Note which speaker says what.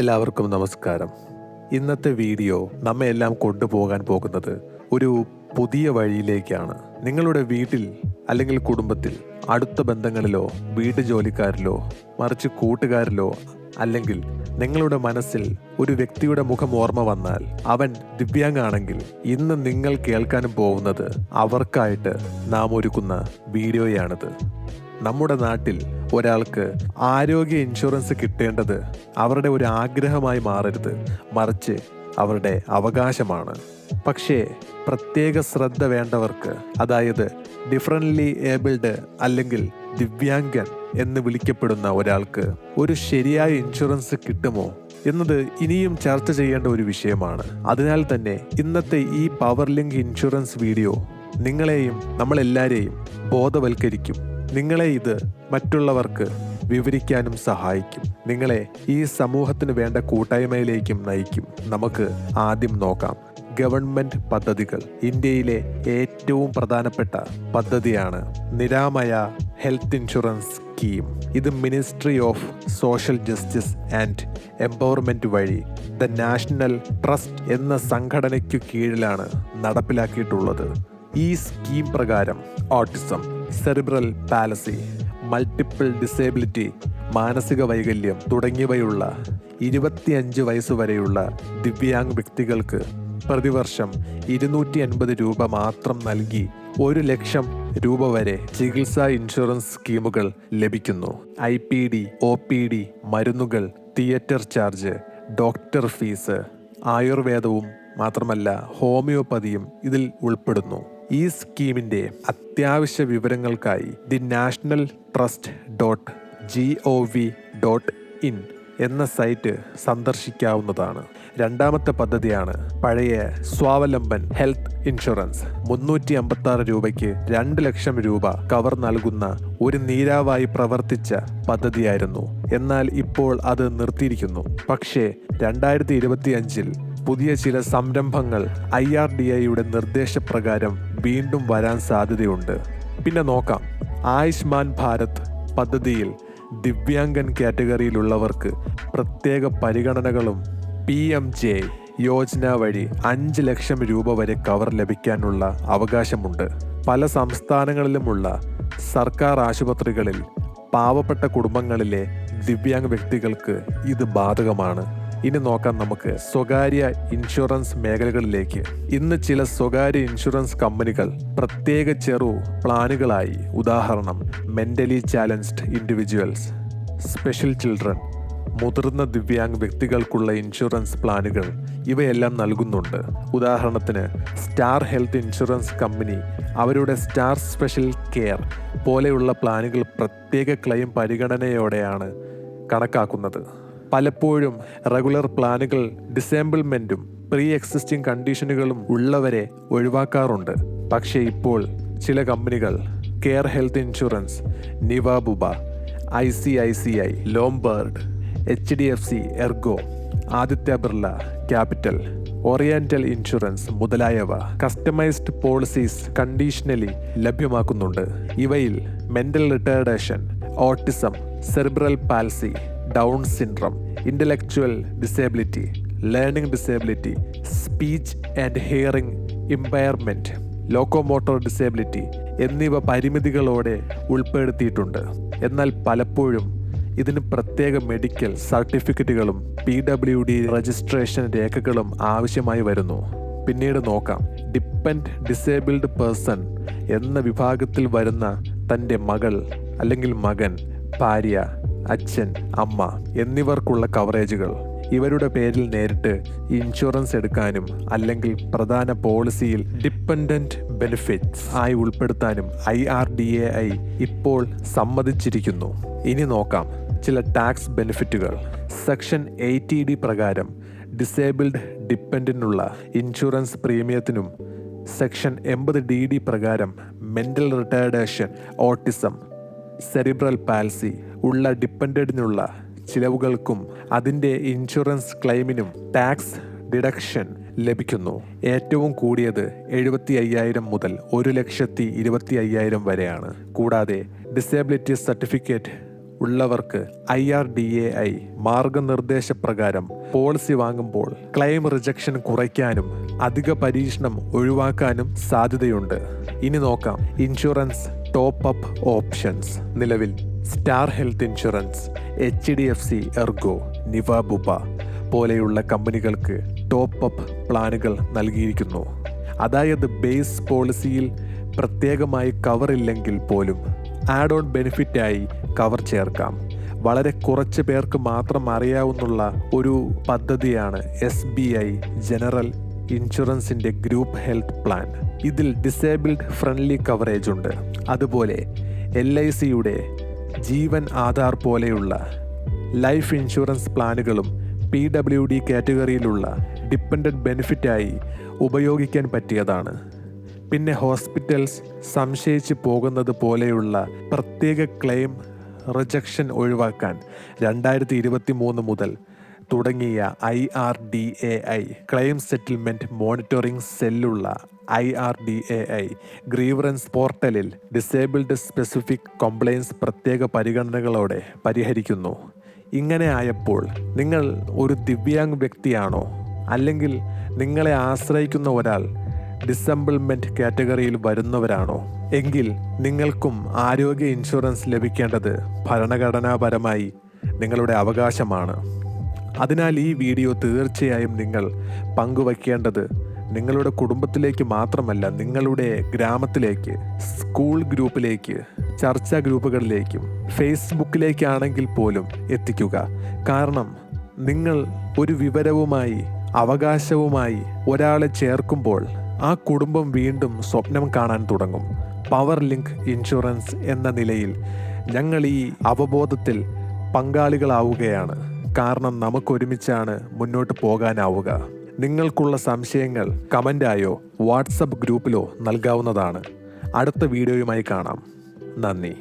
Speaker 1: എല്ലാവർക്കും നമസ്കാരം. ഇന്നത്തെ വീഡിയോ നമ്മെ എല്ലാം കൊണ്ടുപോകാൻ പോകുന്നത് ഒരു പുതിയ വഴിയിലേക്കാണ്. നിങ്ങളുടെ വീട്ടിൽ അല്ലെങ്കിൽ കുടുംബത്തിൽ അടുത്ത ബന്ധങ്ങളിലോ വീട്ടു ജോലിക്കാരിലോ മറിച്ച് കൂട്ടുകാരിലോ അല്ലെങ്കിൽ നിങ്ങളുടെ മനസ്സിൽ ഒരു വ്യക്തിയുടെ മുഖം ഓർമ്മ വന്നാൽ അവൻ ദിവ്യാംഗാണെങ്കിൽ ഇന്ന് നിങ്ങൾ കേൾക്കാനും പോകുന്നത് അവർക്കായിട്ട് നാം ഒരുക്കുന്ന വീഡിയോയാണിത്. നമ്മുടെ നാട്ടിൽ ഒരാൾക്ക് ആരോഗ്യ ഇൻഷുറൻസ് കിട്ടേണ്ടത് അവരുടെ ഒരു ആഗ്രഹമായി മാറരുത്. മറിച്ച് അവരുടെ അവകാശമാണ്. പക്ഷേ പ്രത്യേക ശ്രദ്ധ വേണ്ടവർക്ക് അതായത് ഡിഫറന്റ്ലി ഏബിൾഡ് അല്ലെങ്കിൽ ദിവ്യാംഗൻ എന്ന് വിളിക്കപ്പെടുന്ന ഒരാൾക്ക് ഒരു ശരിയായ ഇൻഷുറൻസ് കിട്ടുമോ എന്നത് ഇനിയും ചർച്ച ചെയ്യേണ്ട ഒരു വിഷയമാണ്. അതിനാൽ തന്നെ ഇന്നത്തെ ഈ പവർ ലിങ്ക് ഇൻഷുറൻസ് വീഡിയോ നിങ്ങളെയും നമ്മളെല്ലാവരെയും ബോധവൽക്കരിക്കും. നിങ്ങളെ ഇത് മറ്റുള്ളവർക്ക് വിവരിക്കാനും സഹായിക്കും. നിങ്ങളെ ഈ സമൂഹത്തിന് വേണ്ട കൂട്ടായ്മയിലേക്കും നയിക്കും. നമുക്ക് ആദ്യം നോക്കാം. ഗവൺമെന്റ് പദ്ധതികൾ ഇന്ത്യയിലെ ഏറ്റവും പ്രധാനപ്പെട്ട പദ്ധതിയാണ് നിരാമയ ഹെൽത്ത് ഇൻഷുറൻസ് സ്കീം. ഇത് ministry of social justice and empowerment വഴി ദ നാഷണൽ ട്രസ്റ്റ് എന്ന സംഘടനയ്ക്കു കീഴിലാണ് നടപ്പിലാക്കിയിട്ടുള്ളത്. ഈ സ്കീം പ്രകാരം autism cerebral palsy multiple disability മാനസിക വൈകല്യം തുടങ്ങിയവയുള്ള ഇരുപത്തിയഞ്ച് വയസ്സുവരെയുള്ള ദിവ്യാംഗ് വ്യക്തികൾക്ക് പ്രതിവർഷം ഇരുന്നൂറ്റി അൻപത് രൂപ മാത്രം നൽകി ഒരു ലക്ഷം രൂപ വരെ ചികിത്സാ ഇൻഷുറൻസ് സ്കീമുകൾ ലഭിക്കുന്നു. I P D O P D മരുന്നുകൾ തിയേറ്റർ ചാർജ് ഡോക്ടർ ഫീസ് ആയുർവേദവും മാത്രമല്ല ഹോമിയോപ്പതിയും ഇതിൽ ഉൾപ്പെടുന്നു. ഈ സ്കീമിന്റെ അത്യാവശ്യ വിവരങ്ങൾക്കായി the national trust dot G O V dot in എന്ന സൈറ്റ് സന്ദർശിക്കാവുന്നതാണ്. രണ്ടാമത്തെ പദ്ധതിയാണ് പഴയ സ്വാവലംബൻ ഹെൽത്ത് ഇൻഷുറൻസ്. മുന്നൂറ്റി അമ്പത്തി ആറ് രൂപയ്ക്ക് രണ്ട് ലക്ഷം രൂപ കവർ നൽകുന്ന ഒരു നീരാവായി പ്രവർത്തിച്ച പദ്ധതിയായിരുന്നു. എന്നാൽ ഇപ്പോൾ അത് നിർത്തിയിരിക്കുന്നു. പക്ഷേ രണ്ടായിരത്തി ഇരുപത്തി അഞ്ചിൽ പുതിയ ചില സംരംഭങ്ങൾ ഐ ആർ ഡി ഐയുടെ നിർദ്ദേശപ്രകാരം വീണ്ടും വരാൻ സാധ്യതയുണ്ട്. പിന്നെ നോക്കാം. ആയുഷ്മാൻ ഭാരത് പദ്ധതിയിൽ ദിവ്യാംഗൻ കാറ്റഗറിയിലുള്ളവർക്ക് പ്രത്യേക പരിഗണനകളും പി എം ജെ യോജന വഴി അഞ്ച് ലക്ഷം രൂപ വരെ കവർ ലഭിക്കാനുള്ള അവകാശമുണ്ട്. പല സംസ്ഥാനങ്ങളിലുമുള്ള സർക്കാർ ആശുപത്രികളിൽ പാവപ്പെട്ട കുടുംബങ്ങളിലെ ദിവ്യാംഗ വ്യക്തികൾക്ക് ഇത് ബാധകമാണ്. ഇനി നോക്കാം നമുക്ക് സ്വകാര്യ ഇൻഷുറൻസ് മേഖലകളിലേക്ക്. ഇന്ന് ചില സ്വകാര്യ ഇൻഷുറൻസ് കമ്പനികൾ പ്രത്യേക ചെറു പ്ലാനുകളായി. ഉദാഹരണം mentally challenged individuals special children മുതിർന്ന ദിവ്യാംഗ് വ്യക്തികൾക്കുള്ള ഇൻഷുറൻസ് പ്ലാനുകൾ ഇവയെല്ലാം നൽകുന്നുണ്ട്. ഉദാഹരണത്തിന് സ്റ്റാർ ഹെൽത്ത് ഇൻഷുറൻസ് കമ്പനി അവരുടെ സ്റ്റാർ സ്പെഷ്യൽ കെയർ പോലെയുള്ള പ്ലാനുകൾ പ്രത്യേക ക്ലെയിം പരിഗണനയോടെയാണ് കണക്കാക്കുന്നത്. പലപ്പോഴും റെഗുലർ പ്ലാനുകൾ ഡിസേബിൾമെന്റും പ്രീ എക്സിസ്റ്റിംഗ് കണ്ടീഷനുകളും ഉള്ളവരെ ഒഴിവാക്കാറുണ്ട്. പക്ഷേ ഇപ്പോൾ ചില കമ്പനികൾ care health insurance Niva Bupa I C I C I Lombard H D F C ERGO Aditya Birla capital oriental insurance മുതലായവ കസ്റ്റമൈസ്ഡ് പോളിസീസ് കണ്ടീഷണലി ലഭ്യമാക്കുന്നുണ്ട്. ഇവയിൽ mental retardation autism cerebral palsy Down syndrome intellectual disability learning disability speech and hearing impairment locomotor disability എന്നിവ പരിമിതികളോടെ ഉൾപ്പെടുത്തിയിട്ടുണ്ട്. എന്നാൽ പലപ്പോഴും ഇതിന് പ്രത്യേക മെഡിക്കൽ സർട്ടിഫിക്കറ്റുകളും പി ഡബ്ല്യു ഡി രജിസ്ട്രേഷൻ രേഖകളും ആവശ്യമായി വരുന്നു. പിന്നീട് നോക്കാം. ഡിപ്പെൻഡ് ഡിസേബിൾഡ് പേഴ്സൺ എന്ന വിഭാഗത്തിൽ വരുന്ന തന്റെ മകൾ അല്ലെങ്കിൽ മകൻ ഭാര്യ അച്ഛൻ അമ്മ എന്നിവർക്കുള്ള കവറേജുകൾ. ഇവരുടെ പേരിൽ നേരിട്ട് ഇൻഷുറൻസ് എടുക്കാനും അല്ലെങ്കിൽ പ്രധാന പോളിസിയിൽ ഡിപ്പെൻഡന്റ് ബെനിഫിറ്റ്സ് ആയി ഉൾപ്പെടുത്താനും I R D A I ഇപ്പോൾ സമ്മതിച്ചിരിക്കുന്നു. ഇനി നോക്കാം. ചില ടാക്സ് ബെനിഫിറ്റുകൾ. സെക്ഷൻ എയ്റ്റി ഡി പ്രകാരം ഡിസേബിൾഡ് ഡിപ്പെൻഡിനുള്ള ഇൻഷുറൻസ് പ്രീമിയത്തിനും സെക്ഷൻ എൺപത് ഡി ഡി പ്രകാരം mental retardation autism cerebral palsy ഉള്ള ഡിപ്പെൻഡന്റിനുള്ള ചിലവുകൾക്കും അതിന്റെ ഇൻഷുറൻസ് ക്ലെയിമിനും ടാക്സ് ഡിഡക്ഷൻ ലഭിക്കുന്നു. ഏറ്റവും കൂടിയത് എഴുപത്തി അയ്യായിരം മുതൽ ഒരു ലക്ഷത്തി ഇരുപത്തി അയ്യായിരം വരെയാണ്. കൂടാതെ ഡിസേബിലിറ്റി സർട്ടിഫിക്കറ്റ് ഉള്ളവർക്ക് I R D A I മാർഗനിർദ്ദേശ പ്രകാരം പോളിസി വാങ്ങുമ്പോൾ ക്ലെയിം റിജക്ഷൻ കുറയ്ക്കാനും അധിക പരീക്ഷണം ഒഴിവാക്കാനും സാധ്യതയുണ്ട്. ഇനി നോക്കാം ഇൻഷുറൻസ് ടോപ്പ് അപ്പ് ഓപ്ഷൻസ് നിലവിൽ star health insurance H D F C ERGO Niva Bupa പോലെയുള്ള കമ്പനികൾക്ക് ടോപ്പ് അപ്പ് പ്ലാനുകൾ നൽകിയിരിക്കുന്നു. അതായത് ബേസ് പോളിസിയിൽ പ്രത്യേകമായി കവർ ഇല്ലെങ്കിൽ പോലും ആഡ് ഓൺ ബെനിഫിറ്റായി കവർ ചേർക്കാം. വളരെ കുറച്ച് പേർക്ക് മാത്രം അറിയാവുന്നുള്ള ഒരു പദ്ധതിയാണ് എസ് ബി ഐ ജനറൽ ഇൻഷുറൻസിന്റെ ഗ്രൂപ്പ് ഹെൽത്ത് പ്ലാൻ. ഇതിൽ ഡിസേബിൾഡ് ഫ്രണ്ട്ലി കവറേജ് ഉണ്ട്. അതുപോലെ എൽ ഐ സിയുടെ ജീവൻ ആധാർ പോലെയുള്ള ലൈഫ് ഇൻഷുറൻസ് പ്ലാനുകളും പി ഡബ്ല്യു ഡി കാറ്റഗറിയിലുള്ള ഡിപ്പെൻഡന്റ് ബെനിഫിറ്റായി ഉപയോഗിക്കാൻ പറ്റിയതാണ്. പിന്നെ ഹോസ്പിറ്റൽസ് സംശയിച്ച് പോകുന്നത് പോലെയുള്ള പ്രത്യേക ക്ലെയിം റിജക്ഷൻ ഒഴിവാക്കാൻ രണ്ടായിരത്തി ഇരുപത്തി മൂന്ന് മുതൽ തുടങ്ങിയ I R D A I claim settlement monitoring സെല്ലുള്ള I R D A I grievance പോർട്ടലിൽ ഡിസേബിൾഡ് സ്പെസിഫിക് കംപ്ലയിൻസ് പ്രത്യേക പരിഗണനകളോടെ പരിഹരിക്കുന്നു. ഇങ്ങനെ ആയപ്പോൾ നിങ്ങൾ ഒരു ദിവ്യാംഗ് വ്യക്തിയാണോ? അല്ലെങ്കിൽ നിങ്ങളെ ആശ്രയിക്കുന്ന ഒരാൾ ഡിസംബിൾമെന്റ് കാറ്റഗറിയിൽ വരുന്നവരാണോ? എങ്കിൽ നിങ്ങൾക്കും ആരോഗ്യ ഇൻഷുറൻസ് ലഭിക്കേണ്ടത് ഭരണഘടനാപരമായി നിങ്ങളുടെ അവകാശമാണ്. അതിനാൽ ഈ വീഡിയോ തീർച്ചയായും നിങ്ങൾ പങ്കുവയ്ക്കേണ്ടത് നിങ്ങളുടെ കുടുംബത്തിലേക്ക് മാത്രമല്ല നിങ്ങളുടെ ഗ്രാമത്തിലേക്ക് സ്കൂൾ ഗ്രൂപ്പിലേക്ക് ചർച്ചാ ഗ്രൂപ്പുകളിലേക്കും ഫേസ്ബുക്കിലേക്കാണെങ്കിൽ പോലും എത്തിക്കുക. കാരണം നിങ്ങൾ ഒരു വിവരവുമായി അവകാശവുമായി ഒരാളെ ചേർക്കുമ്പോൾ ആ കുടുംബം വീണ്ടും സ്വപ്നം കാണാൻ തുടങ്ങും. പവർ ലിങ്ക് ഇൻഷുറൻസ് എന്ന നിലയിൽ ഞങ്ങൾ ഈ അവബോധത്തിൽ പങ്കാളികളാവുകയാണ്. കാരണം നമുക്കൊരുമിച്ചാണ് മുന്നോട്ട് പോകാനാവുക. നിങ്ങൾക്കുള്ള സംശയങ്ങൾ കമന്റായോ വാട്സപ്പ് ഗ്രൂപ്പിലോ നൽകാവുന്നതാണ്. അടുത്ത വീഡിയോയുമായി കാണാം. നന്ദി.